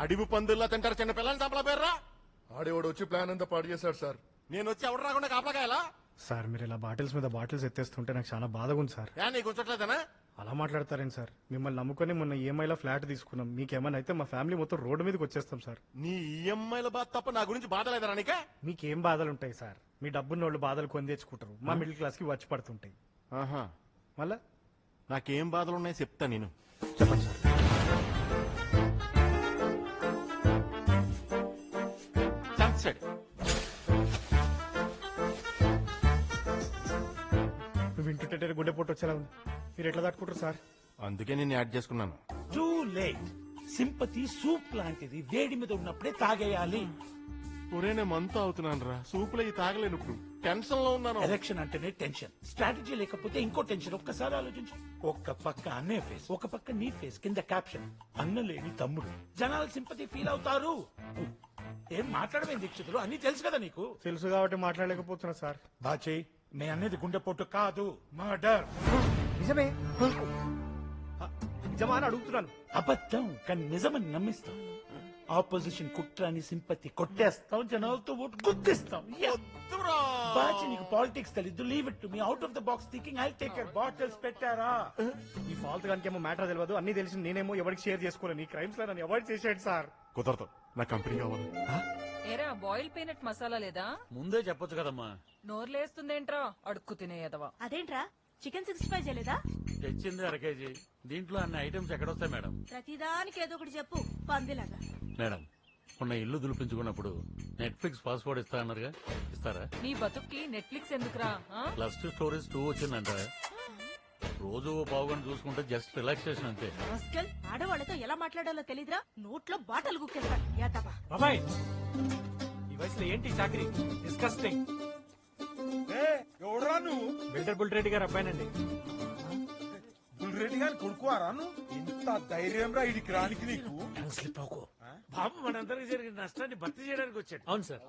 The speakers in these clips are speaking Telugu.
అడివి పందుల్లో తింటారు చిన్న పిల్లల్ని చంపలా పేర్రా? ఆడేవాడు వచ్చి ప్లాన్ అంతా పాడు చేశాడు సార్. నేను వచ్చి ఎవడు రాకుండా కాపలాకాయలా? సార్ మీరు ఇలా బాటిల్స్ మీద బాటిల్స్ ఎత్తేస్తుంటే నాకు చాలా బాధగా ఉంది సార్. ఏ నీకు ఉంచట్లేదనా అలా మాట్లాడతారేంటి సార్? మిమ్మల్ని నమ్ముకొని మొన్న ఈఎంఐలో ఫ్లాట్ తీసుకున్నాం. మీకేమైనా అయితే మా ఫ్యామిలీ మొత్తం రోడ్డు మీదకి వచ్చేస్తాం సార్. నీ ఈఎంఐల బాధ తప్ప నా గురించి బాధ నీకే మీకేం బాధలు ఉంటాయి సార్? మీ డబ్బున్న వాళ్ళు బాధలు కొని తెచ్చుకుంటారు. మా మిడిల్ క్లాస్కి వచ్చి పడుతుంటాయి. ఆహా. మళ్ళా? నాకేం బాధలు ఉన్నాయో చెప్తా నేను. చెప్పండి గుండె పొట్టు వచ్చేలా ఉంది. మీరు ఎట్లా తట్టుకుంటారు సార్? అందుకే నేను యాడ్ చేసుకున్నాను. Too late. సింపతి సూప్ లాంటిది వేడి మీద ఉన్నప్పుడే తాగేయాలి. ఒరే నేను మంతు అవుతున్నాను రా సూపులో ఈ తాగలేను ఇప్పుడు. టెన్షన్లో ఉన్నాను. ఎలక్షన్ అంటేనే టెన్షన్. స్ట్రాటజీ లేకపోతే ఇంకో టెన్షన్. ఒక్కసారి ఆలోచించు. ఒక్క పక్క అన్నే ఫేస్ ఒక పక్క నీ ఫేస్ కింద క్యాప్షన్. అన్న లేని తమ్ముడు. జనాలు సింపతి ఫీల్ అవుతారు. ఏం మాట్లాడమే దీక్షితులు? అన్ని తెలుసు కదా నీకు? తెలుసు కాబట్టి మాట్లాడలేకపోతున్నా సార్. బాచే నే అనేది గుండెపోటు కాదు. మర్డర్ నిజమే. నిజమా అని అడుగుతున్నాను. అబద్ధం కానీ నిజమని నమ్మిస్తాం ఆపోజిషన్ కుట్రాని సింపతి కొట్టేస్తాం జనాలతో ఓటు గుద్దిస్తాం. బాచి నీకు పాలిటిక్స్ తెలీదు. Leave it me out of the box thinking I take care bottles పెట్టారా? ఈ ఫాల్త్ గానికి ఏమో మ్యాటర్ తెలియదు అన్ని తెలిసి నేనేమో ఎవరికి షేర్ చేసుకోలేను. ఈ క్రైమ్స్లో నన్ను అవాయిడ్ చేసాడు సార్ కుదరదు. నా కంపెనీ కావాలి. ఏరా బాయిల్ పీనట్ మసాలా లేదా? ముందే చెప్పొచ్చు కదమ్మా. నోర్లేస్తుందేంట్రా? అడుక్కు తినేయదవా అదేంట్రా? చికెన్ సిక్స్టీ ఫైవ్ చేయలేదా? తెచ్చింది అర కేజీ. దీంట్లో అన్ని ఐటమ్స్ ఎక్కడొస్తాయి మేడం ప్రతిదానికి ఏదో ఒకటి చెప్పు. పందిలాగా. మేడం మొన్న ఇల్లు దులిపించుకున్నప్పుడు నెట్ఫ్లిక్స్ పాస్వర్డ్ ఇస్తా అన్నారుగా. ఇస్తారా? నీ బతుక్కి నెట్ఫ్లిక్స్ ఎందుకురా ఆ? ప్లస్ టూ స్టోరీస్ టూ వచ్చిందంట రోజు ఓ పావుగంట చూసుకుంటే జస్ట్ రిలాక్సేషన్ అంతే. రాస్కెల్ ఆడవాళ్ళతో ఎలా మాట్లాడాలో తెలీదురా? నోట్లో బాటలు గుక్కేస్తాడు యాదవా బాబాయ్ ఈ వయసులో ఏంటి చాకరీ? డిస్కస్టింగ్ ఎవడరా నువ్వు? బిల్డర్ బుల్ రెడ్డి గారు అబ్బాయినండి. బుల్రెడ్డి కొడుకువారా నువ్వు? ఇంత ధైర్యం రా ఇడికి రానికి నీకు? స్లిప్ అవుకో బాబు మనందరికి జరిగిన నష్టాన్ని భర్తీ చేయడానికి వచ్చాడు. అవును sir.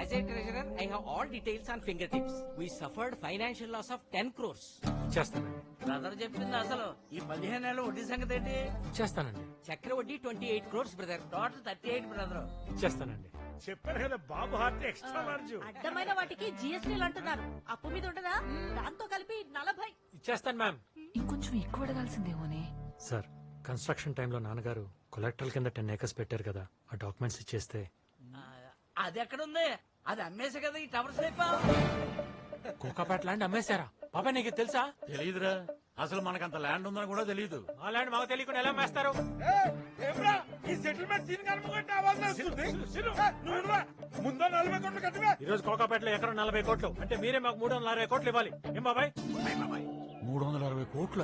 As a treasurer, I have all details on fingertips. We suffered financial loss of 10 crores. చేస్తానండి. బ్రదర్ చెప్పింది అసలు. ఈ పదిహేను నెలల వడ్డీ సంగతి ఏంటి? చేస్తానండి. చక్ర వడ్డీ twenty eight crores brother total thirty eight brother చేస్తానండి. చెప్పారు కదా బాబు హార్ట్ ఎక్స్ట్రా లార్జ్. అడ్డమైన వాటికి జిఎస్టీలు అంటున్నారు. అప్పు మీద ఉండదా? దాంతో కలిపి నలభై. చేస్తాను మ్యామ్ ఇంకొంచెం ఎక్కువ అడగాల్సిందేమోనే. సార్ కన్స్ట్రక్షన్ టైంలో నాన్నగారు కొలెక్టర్ల కింద టెన్ ఏకర్స్ పెట్టారు కదా ఆ డాక్యుమెంట్స్ ఇచ్చేస్తే. అది ఎక్కడ ఉంది అది అమ్మేసే కదా ఈ టవర్స్ లేపా కోకాపేట ల్యాండ్ అమ్మేశారా? బాబాయ్ నీకు తెలుసా? తెలియదురా అసలు మనకంత ల్యాండ్ ఉందని కూడా తెలియదు ఆ ల్యాండ్ మాకు తెలియకుండా ఎలా అమ్మేస్తారు? ఈ సెటిల్మెంట్ దీని వస్తుంది. ముందో నలభై కోట్లు కట్టివా. ఈ రోజు కోకాపేటలో ఎకరం నలభై కోట్లు. అంటే మీరే మాకు మూడు వందల అరవై కోట్లు ఇవ్వాలి. ఏం బాబాయ్? మూడు వందల అరవై కోట్ల?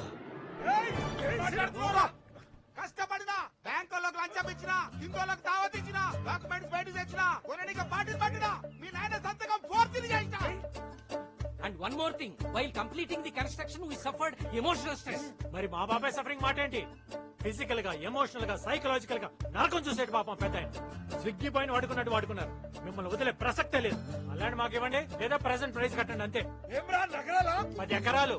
ఇచ్చినా ఇంకోలకు దావత్ ఇచ్చినా డాక్యుమెంట్స్ బయట తెచ్చినా కొనడానికి పార్టీ పట్టినా మీ నాయన సంతకం fourth చేయించా. And one more thing while completing the construction we suffered emotional stress మరి మా బాబాయ్ సఫరింగ్ మాట ఏంటి? ఫిజికల్గా ఎమోషనల్గా సైకలాజికల్గా నరకం చూసేటి పాపం పెద్ద. స్విగ్గీ పైన వాడుకున్నట్టు వాడుకున్నారు. మిమ్మల్ని వదిలే ప్రసక్తే లేదు. ల్యాండ్ మాకు ఇవ్వండి లేదా ప్రెసెంట్ ప్రైస్ కట్టండి అంతే. ఏమ్రా నగరాలా? పది ఎకరాలు.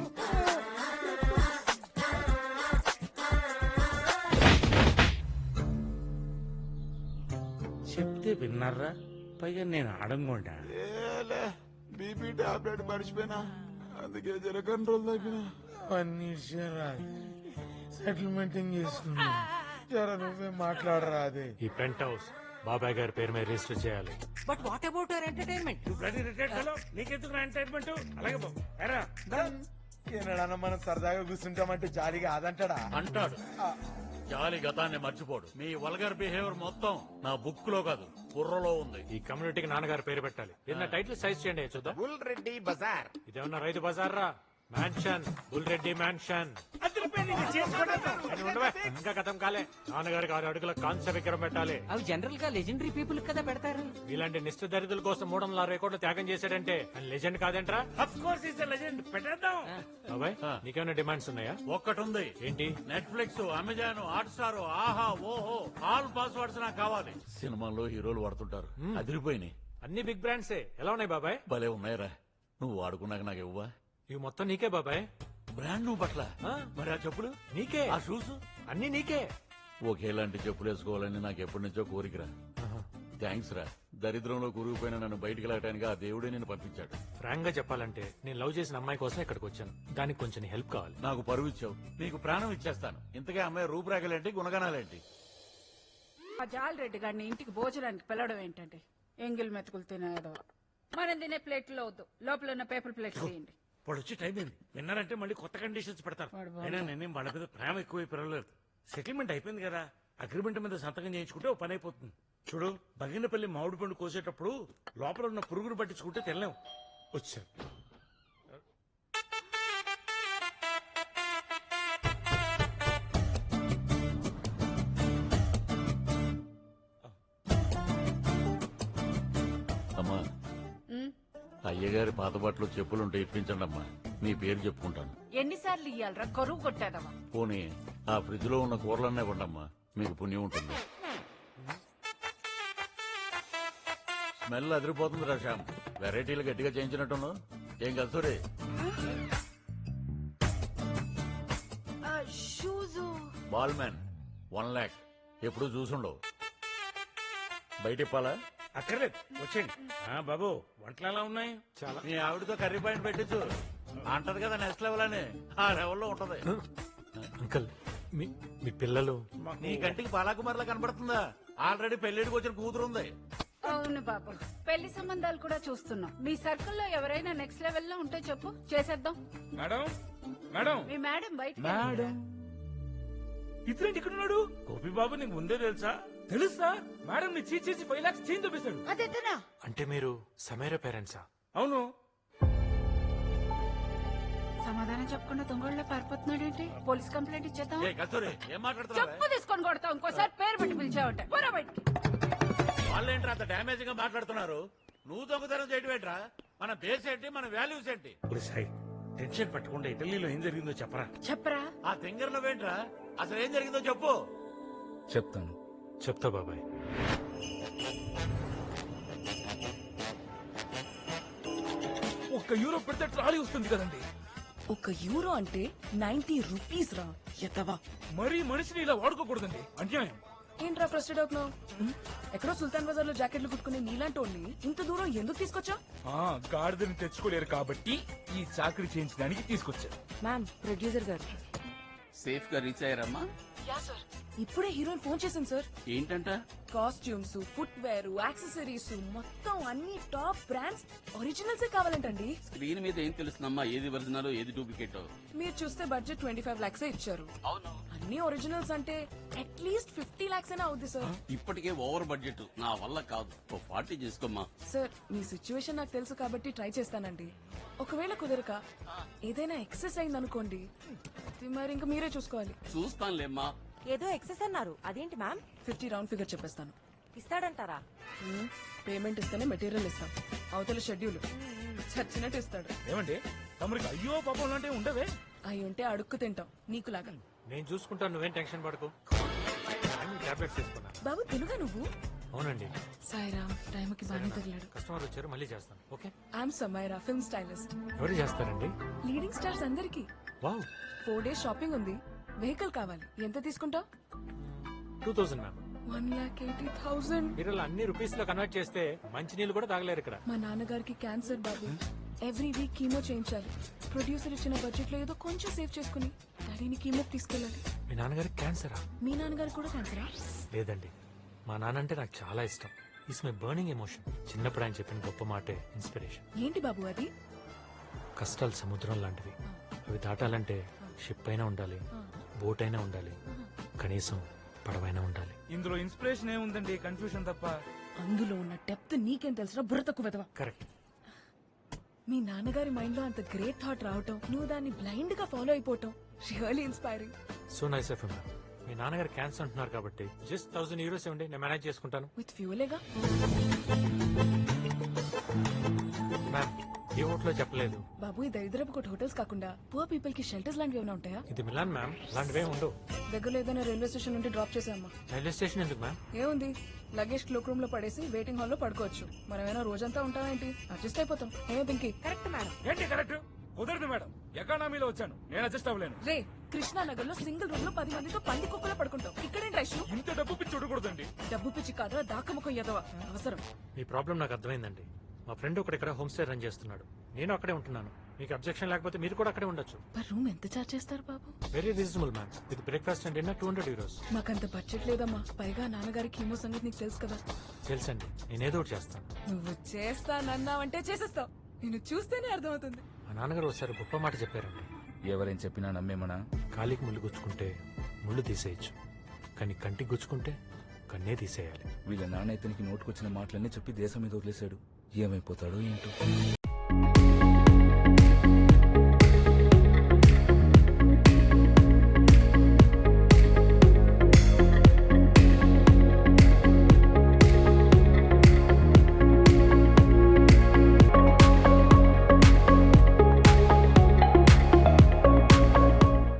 చెప్తే విన్నారా? పైగా నేను అడంగొండా ఏలే బీపీ టాబ్లెట్ మర్చిపోయినా. అందుకే జర కంట్రోల్ తగ్గినా పన్నీర్ సెటిల్మెంట్ చేసుకున్నా. జర నువ్వే మాట్లాడరా అదే. ఈ పెంట్ హౌస్ బాబాయ్ గారి పేరు మీద రిజిస్టర్ చేయాలి. But what about your entertainment bloody retired fellow నీకెందుకు ఎంటర్టైన్మెంట్ అలాగే బాబు. ఎరా. ఏనాడన్నా మనం సరదాగా కూర్చుంటామంటే జాలిగా అదంటాడా అంటాడు. జాలి గతాన్ని మర్చిపోడు. మీ వల్గర్ బిహేవియర్ మొత్తం నా బుక్లో కాదు బుర్రలో ఉంది. ఈ కమ్యూనిటీకి నాన్నగారి పేరు పెట్టాలి. ఏదైనా టైటిల్ సైజ్ చేయండి చూద్దాం. బుల్ రెడ్డి బజార్. ఇదేమన్నా రైతు బజార్ రా మ్యాన్షన్ బుల్రెడ్డి మ్యాన్షన్ ఇంకా ఉండవే గతం కాలే. నాన్నగారికి ఆరు అడుగుల కాంస్య విగ్రహం పెట్టాలి. అవి జనరల్గా లెజెండరీ పీపుల్ కదా పెడతారు. ఇలాంటి నిష్ఠ దరిద్రుల కోసం మూడు వందల అరవై కోట్లు త్యాగం చేశాడంటే ఆయన లెజెండ్ కాదేంట్రా? అఫ్ కోర్స్ ఇస్ లెజెండ్ పెట్టేద్దాం. బాబాయ్ నీకేమైనా డిమాండ్స్ ఉన్నాయా? ఒక్కటుంది. ఏంటి? నెట్ఫ్లిక్స్ అమెజాన్ హాట్ స్టార్ ఆహా ఓహో ఆల్ పాస్వర్డ్స్ నాకు కావాలి. సినిమాల్లో హీరోలు వాడుతుంటారు. అదిరిపోయినాయి. అన్ని బిగ్ బ్రాండ్సే ఎలా ఉన్నాయి బాబాయ్? భలే ఉన్నాయిరా. నువ్వు వాడుకున్నాక నాకు ఇవ్వవా? ఇవి మొత్తం నీకే బాబాయ్. బ్రాండ్ నువ్వు పట్ల ఆ. మరి ఆ చెప్పులు? నీకే. ఆ షూస్ అన్ని నీకే. ఒకేలాంటి చెప్పులు వేసుకోవాలని నాకు ఎప్పటి నుంచో కోరికరా. థ్యాంక్స్ రా దరిద్రంలో కూరుకుపోయిన నన్ను బయటికి వెళ్ళటానికి ఆ దేవుడే నేను పంపించాడు. ఫ్రాంక్గా చెప్పాలంటే నేను లవ్ చేసిన అమ్మాయి కోసం ఇక్కడికి వచ్చాను. దానికి కొంచెం హెల్ప్ కావాలి. నాకు పరువు ఇచ్చావు. నీకు ప్రాణం ఇచ్చేస్తాను. ఇంతకే అమ్మాయి రూపురేఖలేంటి గుణగణాలేంటి? ఆ జాలరెడ్డి గారిని ఇంటికి భోజనానికి పిలవడం ఏంటంటే ఎంగిల్ మెతుకులు తినేదో. మనం తినే ప్లేట్లో వద్దు. లోపల ఉన్న పేపర్ ప్లేట్స్ తీయండి. ఇప్పుడు వచ్చి టైం అయింది విన్నారంటే మళ్ళీ కొత్త కండిషన్స్ పెడతారు. అయినా నేనేం వాళ్ళ మీద ప్రేమ ఎక్కువ పిలవలేదు. సెటిల్మెంట్ అయిపోయింది కదా. అగ్రిమెంట్ మీద సంతకం చేయించుకుంటే ఓ పని అయిపోతుంది. చూడు బగినపల్లి మామిడి పండు కోసేటప్పుడు లోపల ఉన్న పురుగును పట్టించుకుంటే తెల్లాం. వచ్చారు. అయ్యగారి పాత బట్టలు చెప్పులుంటే ఇప్పించండి అమ్మా మీ పేరు చెప్పుకుంటాను. ఎన్నిసార్లు ఇయ్యాలరా? కరువు కొట్టేదవా పోనీ ఆ ఫ్రిడ్జ్లో ఉన్న కూరలన్నీ ఇవ్వండమ్మా. మీకు పుణ్యం ఉంటుంది. స్మెల్ అదిరిపోతుంది రా శ్యామ్. వెరైటీలు గట్టిగా చేయించినట్టును. ఏం Kasturi shoes. Ball man one lakh ఎప్పుడు చూసుండవు. బయట ఇప్పాలా అక్కర్లేదు. వచ్చేయండి. ఆ, బాబు వంటలు ఎలా ఉన్నాయి? చాలా. నీ ఆవిడతో కర్రీ పాయింట్ పెట్టించు అంటది కదా నెక్స్ట్ లెవెల్ అని. ఆ లెవెల్లో ఉంటది. అంకుల్ మీ మీ పిల్లలు. నీ కంటికి బాలాకుమార్లా కనబడుతుందా? ఆల్రెడీ పెళ్ళిడికి వచ్చిన కూతురు ఉంది. అవును బాబు. పెళ్ళి సంబంధాలు కూడా చూస్తున్నాం. మీ సర్కిల్లో ఎవరైనా నెక్స్ట్ లెవెల్లో ఉంటే చెప్పు. చేసేద్దాం. మేడం? మేడం? మీ మేడం బయట మేడం? ఇతరేంటి ఇక్కడ ఉన్నాడు గోపి బాబు నీకు ముందే తెలుసా? తెలుసా? మేడం ని చీచేసి ఫైవ్ లాక్స్ చేంజ్ చూపిస్తాడు అదెతనా అంటే మీరు సమీర పేరెంట్సా? అవును. సమాధానం చెప్పకుండా దొంగళ్ళ పారిపోతున్నాడేంటి? పోలీస్ కంప్లైంట్ ఇచ్చేద్దాం ఏ కస్తూరి ఏం మాట్లాడుతున్నావు? చెప్పు తీసుకొని కొడతాం ఇంకోసారి పేరు పెట్టి పిలిచావంటే. పోరా బయటికి. వాళ్ళేంట్రా అంత డామేజ్గా మాట్లాడుతున్నారు? నువ్వు దొంగతనం చేయడం ఏంట్రా మన బేస్ ఏంటి మన వాల్యూస్ ఏంటి? ఇప్పుడు సాయి టెన్షన్ పట్టకుండా ఇటలీలో ఏం జరిగిందో చెప్పరా? చెప్పరా? ఆ తింగర్ నువ్వేంట్రా అసలు ఏం జరిగిందో చెప్పు. చెప్తాను. చెప్తా బాబాయ్. ఒక్క యూరో పెడితే ట్రాలీ వస్తుంది కదండి. ఒక యూరో అంటే నైన్టీ రూపీస్ రా. ఎత్తవా మరీ మనిషిని ఇలా వాడుకోకూడదండి. అన్యాయం. ఏంట్రా ఫ్రస్టెడ్ అవుతున్నావు? ఎక్కడో సుల్తాన్ బజార్లో జాకెట్లు కుట్టుకునే నీలాంటి వాడిని ఇంత దూరం ఎందుకు తీసుకొచ్చా? ఆ గాడిదని తెచ్చుకోలేరు కాబట్టి ఈ చాకరీ చేయించడానికి తీసుకొచ్చారు. మ్యామ్ ప్రొడ్యూసర్ గారు. సేఫ్గా రీచ్ అయ్యారమ్మా. ఇప్పుడే హీరోయిన్ ఫోన్ చేశాను సార్ ఏంటంట? కాస్ట్యూమ్స్ ఫుట్ వేర్ యాక్సెసరీస్ మొత్తం అన్ని టాప్ బ్రాండ్స్ ఒరిజినల్సే కావాలంటండి. స్క్రీన్ మీద ఏం తెలుస్తుందమ్మా? ఏది ఒరిజినల్ ఏది డూప్లికేట్? మీరు చూస్తే బడ్జెట్ ట్వంటీ ఫైవ్ లాక్స్ ఇచ్చారు. అవును. అన్ని ఒరిజినల్స్ అంటే అట్లీస్ట్ ఫిఫ్టీ లాక్స్ అయినా అవుద్ది సార్ ఇప్పటికే ఓవర్ బడ్జెట్ నా వల్ల కాదు. ఫార్టీ చేసుకోమ్మా. సార్ మీ సిచ్యువేషన్ నాకు తెలుసు కాబట్టి ట్రై చేస్తానండి. ఒకవేళ కుదరక ఏదైనా ఎక్సెస్ అయింది అనుకోండి మరి ఇంకా మీరే చూసుకోవాలి. చూస్తానులేమ్మా. ఏదో ఎక్సెస్ అన్నారు. అదేంటి మ్యామ్ ఫిఫ్టీ రౌండ్ ఫిగర్ చెప్పేస్తాను. ఇస్తాడంటారా. పేమెంట్ ఇస్తేనే మెటీరియల్ ఇస్తాం. అవతల షెడ్యూల్ చచ్చినట్టు ఇస్తాడు. ఏమండి? తమరికి అయ్యో పాపం లాంటివి ఉండవే? అయి ఉంటే అడుక్కు తింటాం. నీకులాగా. నేను చూసుకుంటాను నువ్వేం టెన్షన్ పడకు. అన్ని టాబ్లెట్స్ తీసుకున్నా బాబు తెలుగా నువ్వు? అవునండి. సాయిరామ్ టైంకి బాగానే తగిలాడు. కస్టమర్ వచ్చారు మళ్ళీ చేస్తాను okay? I'm Samaira film stylist. ఎవరు చేస్తారండి? లీడింగ్ స్టార్స్ అందరికి. వావ్. ఫోర్ డేస్ షాపింగ్ ఉంది. వెహికల్ కావాలి. ఎంత తీసుకుంటావు? Two thousand ma'am. One lakh eighty thousand మీరు అన్ని రూపీస్లో కన్వర్ట్ చేస్తే మంచి నీళ్ళు కూడా తాగలేరు ఇక్కడ. మా నాన్నగారికి క్యాన్సర్ బాబు. ఎవ్రీ వీక్ కీమో చేయించాలి ప్రొడ్యూసర్ ఇచ్చిన బడ్జెట్లో ఏదో కొంచెం సేవ్ చేసుకుని డాడీని కీమో తీసుకెళ్ళాలి. మీ నాన్నగారికి క్యాన్సరా మీ నాన్నగారికి కూడా క్యాన్సరా లేదండి. మా నాన్న అంటే నాకు చాలా ఇష్టం. ఇస్ మై బర్నింగ్ ఎమోషన్ చిన్నప్పుడు ఆయన చెప్పిన గొప్ప మాటే ఇన్స్పిరేషన్ ఏంటి బాబు అది? కష్టాలు సముద్రం లాంటివి. అవి దాటాలంటే షిప్ అయినా ఉండాలి. బోట్ అయినా ఉండాలి. కనీసం పడవైనా ఉండాలి. ఇందులో ఇన్స్పిరేషన్ ఏముందండి? కన్ఫ్యూషన్ తప్ప. అందులో ఉన్న డెప్త్ నీకేం తెలుసురా? బుర్ర తక్కువ వెదవా. కరెక్ట్ మీ నాన్నగారి మైండ్లో అంత గ్రేట్ థాట్ రావటం నువ్వు దాన్ని బ్లైండ్గా ఫాలో అయిపోవటం really inspiring so nice if మీ నాన్నగారు క్యాన్సర్ అంటున్నారు కాబట్టి జస్ట్ థౌసండ్ యూరోస్ ఇవ్వండి నేను మేనేజ్ చేసుకుంటాను. విత్ ఫ్యూలేగా మ్యామ్ ఏ ఓట్లో చెప్పలేదు. బాబు ఈ దరిద్రపు కొట్టు హోటల్స్ కాకుండా పూర్ పీపుల్కి షెల్టర్స్ లాంటివి ఏమైనా ఉంటాయా? ఇది మిలాన్ మ్యామ్. లాంటివే ఉండవు. దగ్గరలో ఏదైనా రైల్వే స్టేషన్ నుండి డ్రాప్ చేసామ్మా రైల్వే స్టేషన్ ఎందుకు మ్యామ్? ఏముంది? లగేజ్ క్లోక్ రూమ్లో పడేసి వెయిటింగ్ హాల్లో పడుకోవచ్చు. మనమేనా రోజంతా ఉంటామేంటి అడ్జస్ట్ అయిపోతాం. ఏమో పింకి కరెక్ట్ మేడం ఏంటి కరెక్ట్ కుదరదు మేడం ఎకానమీలో వచ్చాను. నేను అడ్జస్ట్ అవ్వలేను. రే కృష్ణానగర్లో సింగిల్ రూమ్లో పది మందితో పంది కుక్కలో పడుకుంటాం ఇక్కడేంటి ఐషు ఇంత డబ్బు పిచ్చి చూడకూడదండి డబ్బు పిచ్చి కాదురా దాకముఖం ఎదవ. అవసరం. మీ ప్రాబ్లం నాకు అర్థమైందండి. మా ఫ్రెండ్ ఒకటి ఇక్కడ హోమ్ స్టే రన్ చేస్తున్నాడు. నేను అక్కడే ఉంటున్నాను. మీకు అబ్జెక్షన్ లేకపోతే మీరు కూడా అక్కడే ఉండొచ్చు. పర్ రూమ్ ఎంత చార్జ్ చేస్తారు బాబు? Very reasonable ma'am with breakfast and dinner two hundred euros మాకంత బడ్జెట్ లేదమ్మా. పైగా నాన్నగారికి కీమో సంగతి నీకు తెలుసు కదా. తెలుసండి. నేనేదో ఒకటి చేస్తాను. నువ్వు చేస్తానన్నావంటే చేసేస్తావు. నేను చూస్తేనే అర్థమవుతుంది. మా నాన్నగారు ఒకసారి గొప్ప మాట చెప్పారండి. ఎవరేం చెప్పినా నమ్మేమనా? కాలికి ముళ్ళు గుచ్చుకుంటే ముళ్ళు తీసేయచ్చు. కానీ కంటికి గుచ్చుకుంటే కన్నే తీసేయాలి. వీళ్ళ నాన్న ఇతనికి నోటుకొచ్చిన మాటలన్నీ చెప్పి దేశం మీద వదిలేశాడు. ఏమైపోతాడో ఏంటో